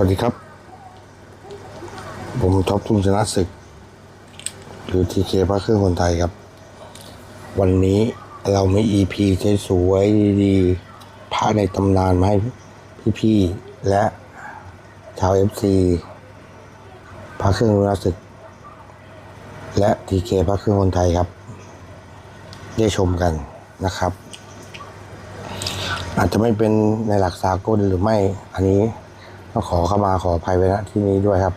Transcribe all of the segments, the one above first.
วัสดีครับ ผมท็อปทุ่งชนะศึก หรือทีเคพระเครื่องคนไทยครับ วันนี้เรามี EP สวยๆดีๆพระในตำนานมาให้พี่ๆและชาว FC พระเครื่องชนะศึก และทีเคพระเครื่องคนไทยครับ ได้ชมกันนะครับ อาจจะไม่เป็นในหลักสากลหรือไม่อันนี้ ต้องขอเข้ามาขออภัยไว้ณที่นี้ด้วยครับ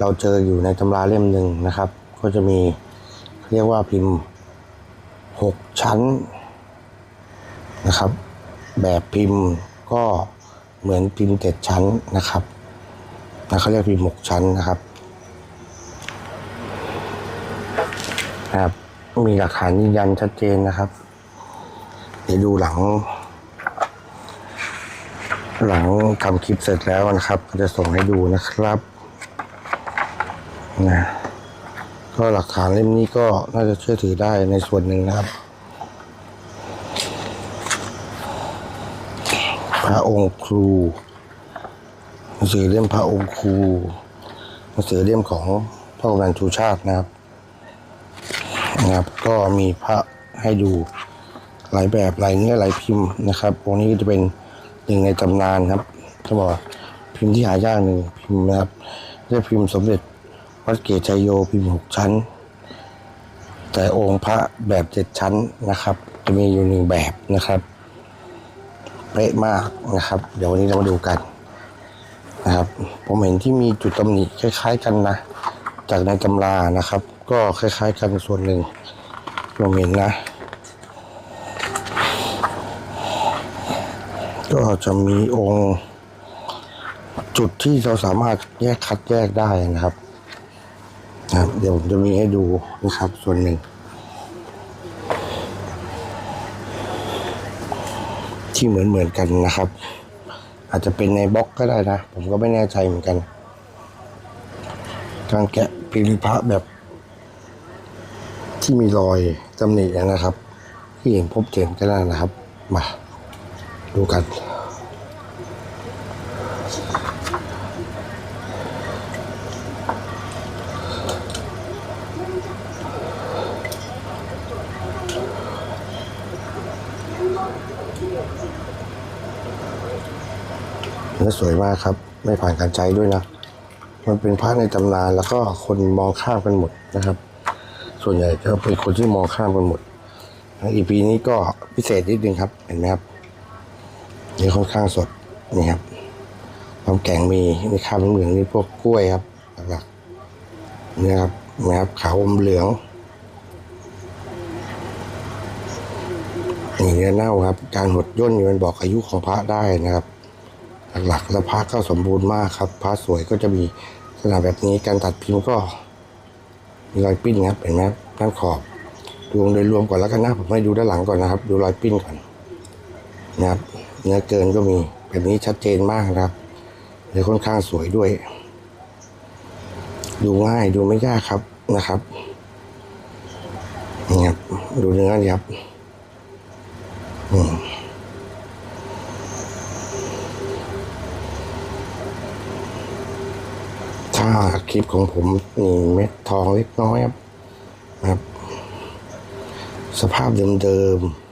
เราเจออยู่ในตำราเล่มหนึ่งนะครับ ก็จะมีเรียกว่าพิมพ์หกชั้นนะครับ แบบพิมพ์ก็เหมือนพิมพ์เจ็ดชั้นนะครับนะเขาเรียกพิมพ์หกชั้นนะครับนะครับ มีหลักฐานยืนยันชัดเจนนะครับ เดี๋ยวดูหลัง หลังทำคลิปเสร็จแล้วนะครับ ก็จะส่งให้ดูนะครับนะก็หลักฐานเล่มนี้ก็น่าจะเชื่อถือได้ในส่วนหนึ่งนะครับ พระองค์ครูหนังสือเล่มพระองค์ครูหนังสือเล่มของพระกำนันชูชาตินะครับนะครับ ก็มีพระให้ดูหลายแบบหลายเนื้อหลายพิมพ์นะครับองค์นี้ก็จะเป็น หนึ่งในตำนานครับเขาบอกพิมพ์ที่หายากหนึ่งพิมพ์นะครับเรียกพิมพ์สมเด็จวัดเกตชัยโยพิมพ์หกชั้น แต่องค์พระแบบเจ็ดชั้นนะครับ จะมีอยู่หนึ่งแบบนะครับเป๊ะมากนะครับ เดี๋ยววันนี้เรามาดูกันนะครับ ผมเห็นที่มีจุดตำหนิคล้ายๆกันนะ จากในตำรานะครับ ก็คล้ายๆกันส่วนหนึ่งผมเห็นนะ ก็จะมีองค์ จุดที่เราสามารถแยกคัดแยกได้นะครับนะครับ เดี๋ยวผมจะมีให้ดูนะครับ ส่วนหนึ่ง ที่เหมือนเหมือนกันนะครับ อาจจะเป็นในบล็อกก็ได้นะ ผมก็ไม่แน่ใจเหมือนกัน การแกะพิมพ์พระแบบ ที่มีรอยตำหนินะครับ ที่เห็นพบเห็นก็ได้นะครับ มา ดูกัน เนื้อสวยมากครับ ไม่ผ่านการใช้ด้วยนะ มันเป็นพระในตำนานแล้วก็คนมองข้ามกันหมดนะครับ ส่วนใหญ่จะเป็นคนที่มองข้ามกันหมดอีพีนี้ก็พิเศษนิดนึงครับ เห็นไหมครับ นี่ค่อนข้างสดนี่ครับความแข็งมีมีข้าวเหลืองนี่พวกกล้วยครับหลักๆนี่ครับเห็นะครับขาวอมเหลืองนี่เนื้อเน่าครับ การหดย่นนี่มันบอกอายุของพระได้นะครับ หลักๆแล้วพระก็สมบูรณ์มากครับ พระสวยก็จะมีลักษณะแบบนี้การตัดพิมพ์ก็ มีรอยปิ้นครับเห็นไหมด้านขอบดูโดยรวมก่อนแล้วกันนะผมให้ดูด้านหลังก่อนนะครับ ดูรอยปิ้นก่อนนะครับ เนื้อเกินก็มีแบบนี้ชัดเจนมากครับเลยค่อนข้างสวยด้วย ดูง่ายดูไม่ยากครับนะครับนี่ครับดูเนื้อนี่ครับอืมถ้าคลิปของผมนี่เม็ดทองเล็กน้อยครับครับ สภาพเดิมๆ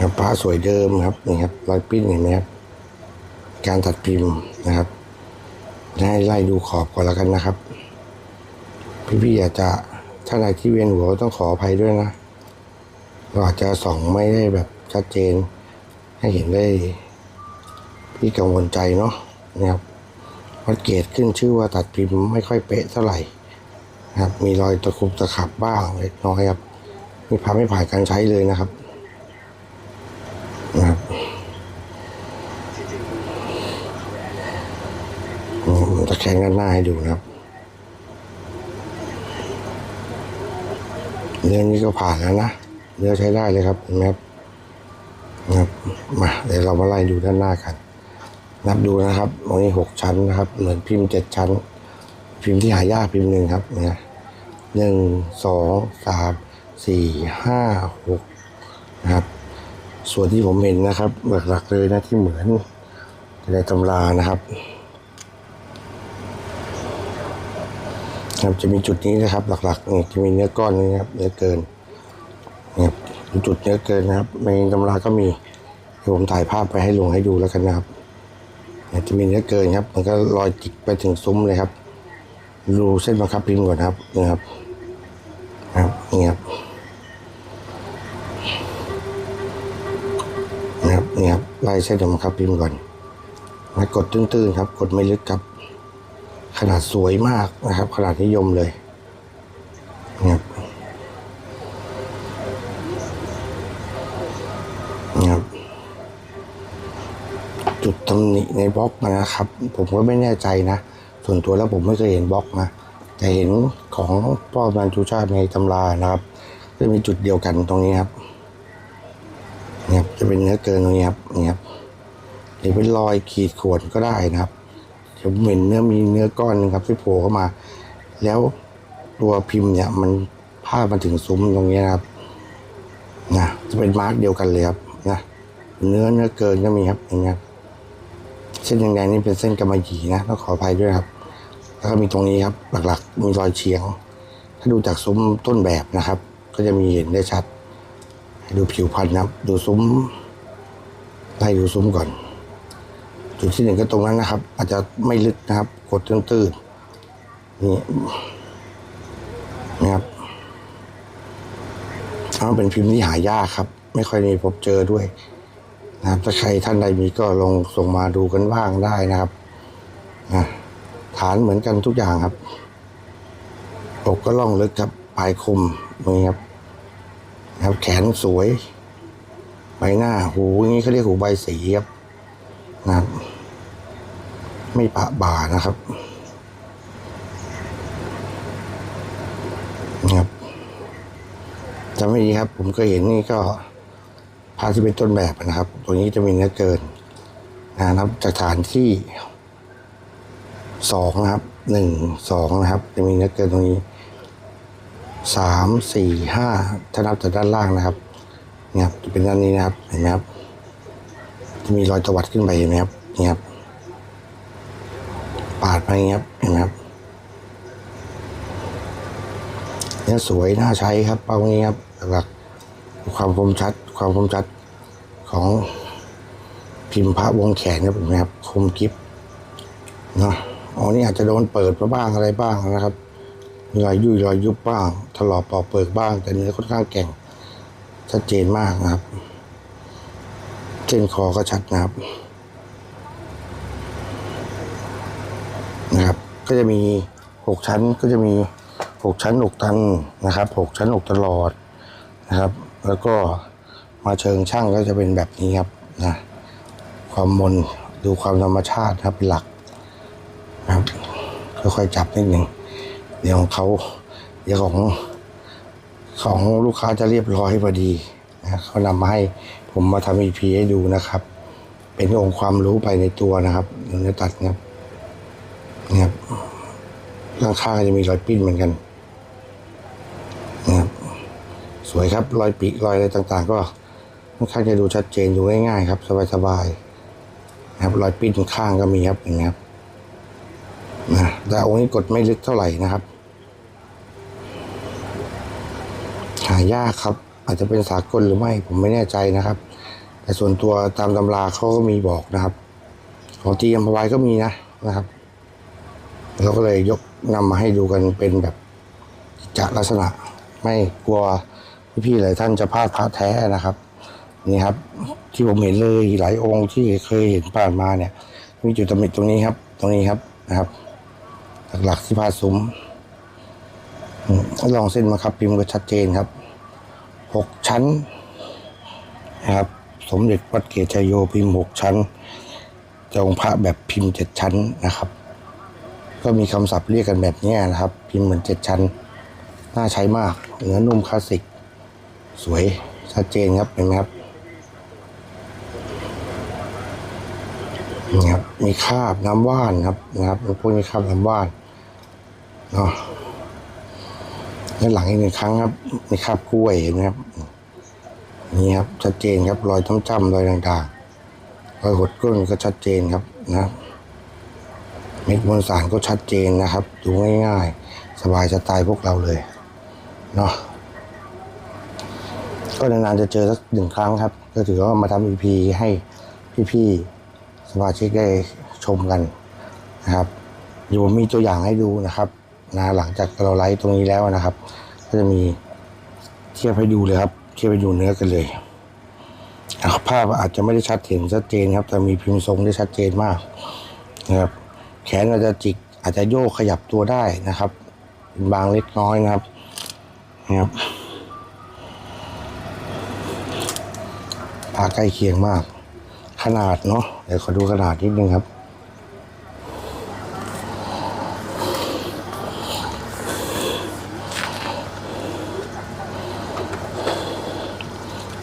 ครับผ้าสวยเดิมครับนี่ครับรอยปิ้นเห็นไหมครับการตัดพิมพ์นะครับให้ไล่ดูขอบก่อนแล้วกันนะครับ พี่ๆอาจจะถ้าอะไรที่เวียนหัวต้องขออภัยด้วยนะเราอาจจะส่องไม่ได้แบบชัดเจน ให้เห็นได้พี่กังวลใจเนาะนะครับวัดเกตขึ้นชื่อว่าตัดพิมพ์ไม่ค่อยเป๊ะเท่าไหร่นะครับ มีรอยตะคุบตะขับบ้างเล็กน้อยครับนี่พาไม่ผ่านการใช้เลยนะครับอืมตะแค งด้านหน้าให้ดูนะครับ เนื้อนี้ก็ผ่านแล้วนะ เนื้อใช้ได้เลยครับเห็นไหมครับนะครับมาเดี๋ยวเรามาไล่ดูด้านหน้ากัน นับดูนะครับวันนี้หกชั้นนะครับ เหมือนพิมพ์เจ็ดชั้น พิมพ์ที่หายากพิมพ์หนึ่งครับเนี่ยหนึ่งสองสามสี่ห้าหกนะครับ ส่วนที่ผมเห็นนะครับหลักๆเลยนะที่เหมือนในตำรานะครับ ครับจะมีจุดนี้นะครับหลักๆนี่จะมีเนื้อก้อนนี้นะครับเนื้อเกินเนี่ยครับจุดเนื้อเกินนะครับในตำราก็มีผมถ่ายภาพไปให้ลงให้ดูแล้วกันนะครับเนี่ยจะมีเนื้อเกินครับ มันก็ลอยจิกไปถึงซุ้มเลยครับดูเส้นบังคับพิมพ์ก่อนนะครับนี่ครับครับนี่ครับนะครับนี่ครับไล่เส้นบังคับพิมพ์ก่อนมากดตื้นๆครับ กดไม่ลึกครับ ขนาดสวยมากนะครับ ขนาดนิยมเลยนะครับนะครับจุดตำหนิในบล็อกนะครับ ผมก็ไม่แน่ใจนะ ส่วนตัวแล้วผมไม่เคยเห็นบล็อกนะแต่เห็นของพ่อบันชูชาติในตำรานะครับจะมีจุดเดียวกันตรงนี้ครับเนี่ยครับจะเป็นเนื้อเกินตรงนี้ครับนี่ครับหรือเป็นรอยขีดข่วนก็ได้นะครับ ผมเห็นเนื้อมีเนื้อก้อนหนึงครับที่โผล่เข้ามา แล้วตัวพิมพ์เนี่ย มันพาดมาถึงซุ้มตรงนี้นะครับนะจะเป็นมาร์กเดียวกันเลยครับนะเนื้อเนื้อเกินก็มีครับอย่างเงี้ยเส้นแดงๆนี่เป็นเส้นกำมะหยี่นะต้องขออภัยด้วยครับ แล้วก็มีตรงนี้ครับ หลักๆ มีรอยเฉียง ถ้าดูจากซุ้มต้นแบบนะครับ ก็จะมีเห็นได้ชัด ดูผิวพันธุ์นะครับ ดูซุ้มไล่ดูซุ้มก่อน จุดที่หนึ่งก็ตรงนั้นนะครับ อาจจะไม่ลึกนะครับ กดตื้นๆนี่นะครับเอาเป็นพิมพ์ที่หายากครับ ไม่ค่อยมีพบเจอด้วยนะครับถ้าใครท่านใดมีก็ลองส่งมาดูกันบ้างได้นะครับนะฐานเหมือนกันทุกอย่างครับอกก็ล่องลึกครับปลายคมนี่ครับนะครับ แขนสวย ใบหน้าหูอย่างนี้เขาเรียกหูใบสีครับนะครับ ไม่ปะบ่านะครับนะครับจะไม่ดีครับ ผมเคยเห็นนี่ก็พาที่เป็นต้นแบบนะครับ ตัวนี้จะมีเนื้อเกินนะครับจากฐานที่สองนะครับหนึ่งสองนะครับ จะมีเนื้อเกินตรงนี้สามสี่ห้าถ้านับจากด้านล่างนะครับเนี่ยบจะเป็นด้านนี้นะครับเห็นไหมครับจะมีรอยตวัดขึ้นไปเห็นไหมครับเนี่ครับ ไปอางี้ครับเห็นไหมครับเนี่ยสวยน่าใช้ครับเป้านี้ครับหลักความคมชัด ความคมชัดของพิมพ์พระวงแขนครับเห็นไหมครับคมกิฟเนาะอ๋อนี่อาจจะโดนเปิดบ้างอะไรบ้างนะครับมีรอยยุ่ยรอยยุบบ้างถลอกปอกเปิกบ้าง แต่เนื้อค่อนข้างแก่งชัดเจนมากนะครับเส้นคอก็ชัดนะครับ นะครับ ก็จะมีหกชั้นก็จะมีหกชั้นหกตันนะครับหกชั้นหกตลอดนะครับ แล้วก็มาเชิงช่างก็จะเป็นแบบนี้ครับนะความมนดูความธรรมชาติครับเป็นหลักนะครับค่อยๆจับนิดหนึ่งเดี๋ยวของเขาเดี๋ยวของของลูกค้าจะเรียบร้อยพอดีนะเขานำมาให้ผมมาทำ EP ให้ดูนะครับ เป็นองค์ความรู้ไปในตัวนะครับเดี๋ยวจะตัดนะครับ นะครับข้างข้างจะมีรอยปิ้นเหมือนกันนะครับสวยครับรอยปีกรอยอะไรต่างๆ ก็ค่อนข้างจะดูชัดเจนดูง่ายๆครับ สบายๆนะครับรอยปิ้นข้างก็มีครับอย่างนี้ยครับนะแต่องค์นี้กดไม่ลึกเท่าไหร่นะครับหายากครับ อาจจะเป็นสากลหรือไม่ผมไม่แน่ใจนะครับ แต่ส่วนตัวตามตำราเขาก็มีบอกนะครับ ของทีอ็มพวายก็มีนะนะครับ เราก็เลยยกนำมาให้ดูกันเป็นแบบจะลักษณะไม่กลัวพี่ๆหลายท่านจะพลาดพระแท้นะครับ นี่ครับ ที่ผมเห็นเลยหลายองค์ที่เคยเห็นผ่านมาเนี่ย มีจุดตำหนิตรงนี้ครับ ตรงนี้ครับนะครับ หลักๆที่พาดซุ้มลองเส้นมาครับพิมพ์ก็ชัดเจนครับหกชั้นนะครับ สมเด็จวัดเกศชยโยพิมพ์หกชั้นจองพระแบบพิมพ์เจ็ดชั้นนะครับ ก็มีคำศัพท์เรียกกันแบบนี้นะครับ พิมพ์เหมือนเจ็ดชั้น น่าใช้มาก เนื้อนุ่มคลาสสิก สวยชัดเจนครับเห็นไหมครับนี่ครับมีคราบน้ำว่านครับนะครับพวกนี้คราบน้ำว่านเนาะด้านหลังอีกหนึ่งครั้งครับมีคราบกล้วยเห็นไหมครับนี่ครับชัดเจนครับรอยจ้ำๆรอยด่างๆรอยหดก้นก็ชัดเจนครับนะครับ เม็ดมวลสารก็ชัดเจนนะครับ ดูง่ายๆ สบายสไตล์พวกเราเลยเนาะก็นานๆจะเจอสักหนึ่งครั้งครับ ก็ถือว่ามาทำ EP ให้พี่ๆสมาชิกได้ชมกันนะครับเดี๋ยวผมมีตัวอย่างให้ดูนะครับนะหลังจากเราไลฟ์ตรงนี้แล้วนะครับ ก็จะมีเทียบให้ดูเลยครับ เทียบให้ดูเนื้อกันเลยภาพอาจจะไม่ได้ชัดเห็นชัดเจนครับ แต่มีพิมพ์ทรงได้ชัดเจนมากนะครับ แขนอาจจะจิกอาจจะโยกขยับตัวได้นะครับ บางเล็กน้อยนะครับนะครับผ้าใกล้เคียงมาก ขนาดเนาะเดี๋ยวขอดูขนาดนิดนึงครับ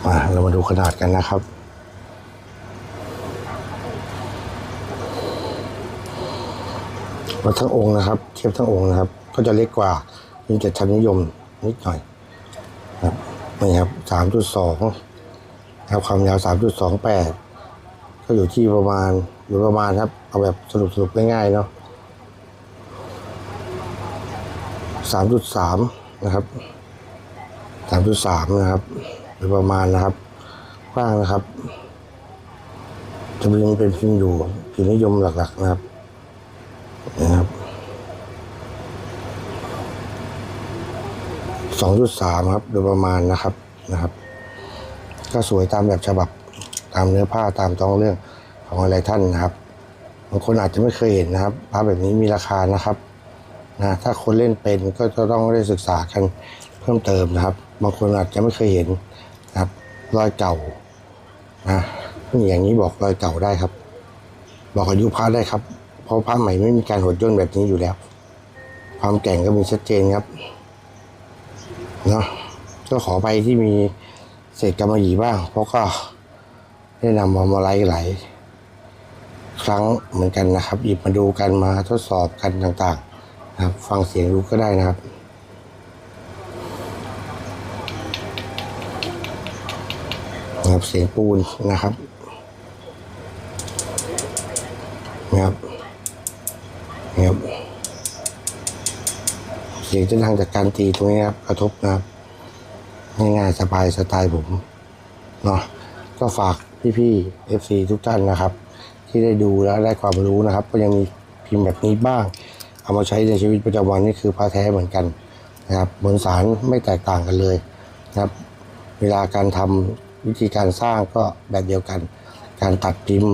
มาเรามาดูขนาดกันนะครับ ว่าทั้งองค์นะครับ เทียบทั้งองค์นะครับ ก็จะเล็กกว่ามีแต่ชั้นนิยมนิดหน่อยครับนี่ครับสามจุดสองครับความยาวสามจุดสองแปดก็อยู่ที่ประมาณอยู่ประมาณครับเอาแบบสรุปสรุปง่ายๆเนาะสามจุดสามนะครับสามจุดสามนะครับหรือประมาณนะครับกว้างนะครับจะมีเป็นพิมพ์อยู่พิมพ์นิยมหลักๆนะครับ นะครับสองจุดสามครับ โดยประมาณนะครับนะครับ ก็สวยตามแบบฉบับตามเนื้อผ้าตามท้องเรื่องของอะไรท่านนะครับบางคนอาจจะไม่เคยเห็นนะครับผ้าแบบนี้มีราคานะครับนะถ้าคนเล่นเป็นก็จะต้องได้ศึกษากันเพิ่มเติมนะครับ บางคนอาจจะไม่เคยเห็นนะครับรอยเก่านะนี่อย่างนี้บอกรอยเก่าได้ครับ บอกอายุพระได้ครับ เพราะพระใหม่ไม่มีการหดย่นแบบนี้อยู่แล้ว ความแก่งก็มีชัดเจนครับเนาะก็ขอไปที่มีเศษกำมะหยี่บ้าง เพราะก็ได้นำมามาไลฟ์หลายครั้งเหมือนกันนะครับหยิบมาดูกันมาทดสอบกันต่างๆนะครับ ฟังเสียงดูก็ได้นะครับนะครับเสียงปูนนะครับนะครับ เสียงจะดังจากการตีตรงนี้ครับกระทบนะครับง่ายๆสบายสไตล์ผมเนาะก็ฝากพี่ๆ FC ทุกท่านนะครับ ที่ได้ดูแล้วได้ความรู้นะครับ ก็ยังมีพิมพ์แบบนี้บ้าง เอามาใช้ในชีวิตประจำวันนี่คือพระแท้เหมือนกันนะครับบนสารไม่แตกต่างกันเลยนะครับ เวลาการทำวิธีการสร้างก็แบบเดียวกัน การตัดพิมพ์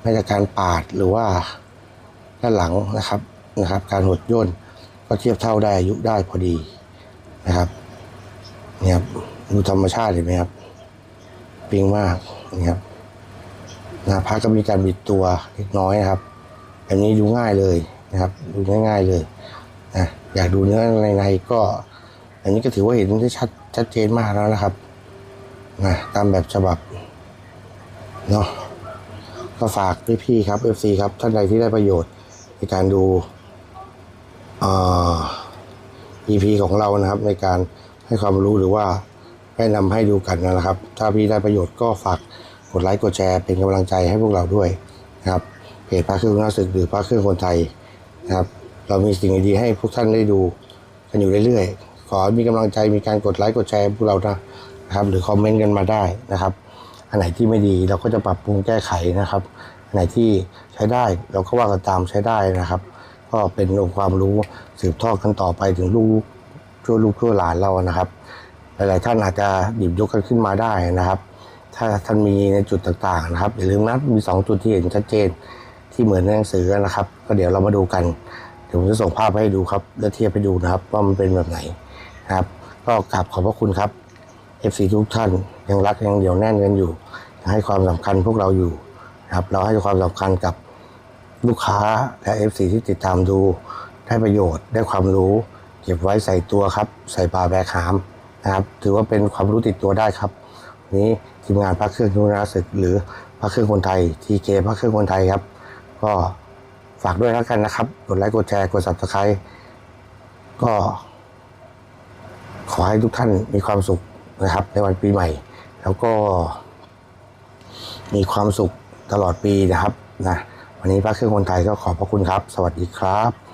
ไม่ว่การปาดหรือว่าด้านหลังนะครับนะครับ การหดย่น ก็เทียบเท่าได้อายุได้พอดีนะครับเนี่ยครับดูธรรมชาติเห็นไหมครับปิงมากนี่ครับนะพระก็มีการบิดตัวเล็กน้อยนะครับแบบนี้ดูง่ายเลยนะครับ ดูง่ายๆเลยนะอยากดูเนื้อในๆก็อันนี้ก็ถือว่าเห็นได้ชัดชัดเจนมากแล้วนะครับนะตามแบบฉบับเนาะก็ฝากพี่ๆครับ FC ครับท่านใดที่ได้ประโยชน์ในการดู EP ของเรานะครับ ในการให้ความรู้หรือว่าแนะนำให้ดูกันนะครับ ถ้าพี่ได้ประโยชน์ก็ฝากกดไลค์กดแชร์เป็นกำลังใจให้พวกเราด้วยนะครับเพจพระเครื่องนักศึกหรือพระเครื่องคนไทยนะครับเรามีสิ่งดีๆให้พวกท่านได้ดูกันอยู่เรื่อยๆ ขอมีกำลังใจมีการกดไลค์กดแชร์พวกเรานะนะครับ หรือคอมเมนต์กันมาได้นะครับ อันไหนที่ไม่ดีเราก็จะปรับปรุงแก้ไขนะครับ อันไหนที่ใช้ได้เราก็ว่ากันตามใช้ได้นะครับ ก็เป็นองค์ความรู้สืบทอดกันต่อไปถึงลูกชั่วลูกชั่วหลานเรานะครับ หลาย ๆ ท่านอาจจะหยิบยกกันขึ้นมาได้นะครับ ถ้าท่านมีในจุดต่าง ๆ นะครับอย่าลืมนะมีสองจุดที่เห็นชัดเจนที่เหมือนในหนังสือนะครับ ก็เดี๋ยวเรามาดูกันเดี๋ยวผมจะส่งภาพให้ดูครับแล้วเทียบให้ดูนะครับว่ามันเป็นแบบไหนนะครับ ก็กราบขอบพระคุณครับ FC ทุกท่านยังรักยังเดี่ยวแน่นกันอยู่ให้ความสำคัญพวกเราอยู่นะครับ เราให้ความสำคัญกับ ลูกค้าและ FC ที่ติดตามดู ได้ประโยชน์ได้ความรู้ เก็บไว้ใส่ตัวครับ ใส่ปลาแบกหามนะครับ ถือว่าเป็นความรู้ติดตัวได้ครับ นี้ทีมงานพระเครื่องนุนาศึก หรือพระเครื่องคนไทยทีเคพระเครื่องคนไทยครับ ก็ฝากด้วยแล้วกันนะครับ กดไลค์กดแชร์กด subscribe ก็ ขอให้ทุกท่านมีความสุขนะครับ ในวันปีใหม่ แล้วก็ มีความสุขตลอดปีนะครับนะ วันนี้พระเครื่องคนไทยก็ขอบพระคุณครับ สวัสดีครับ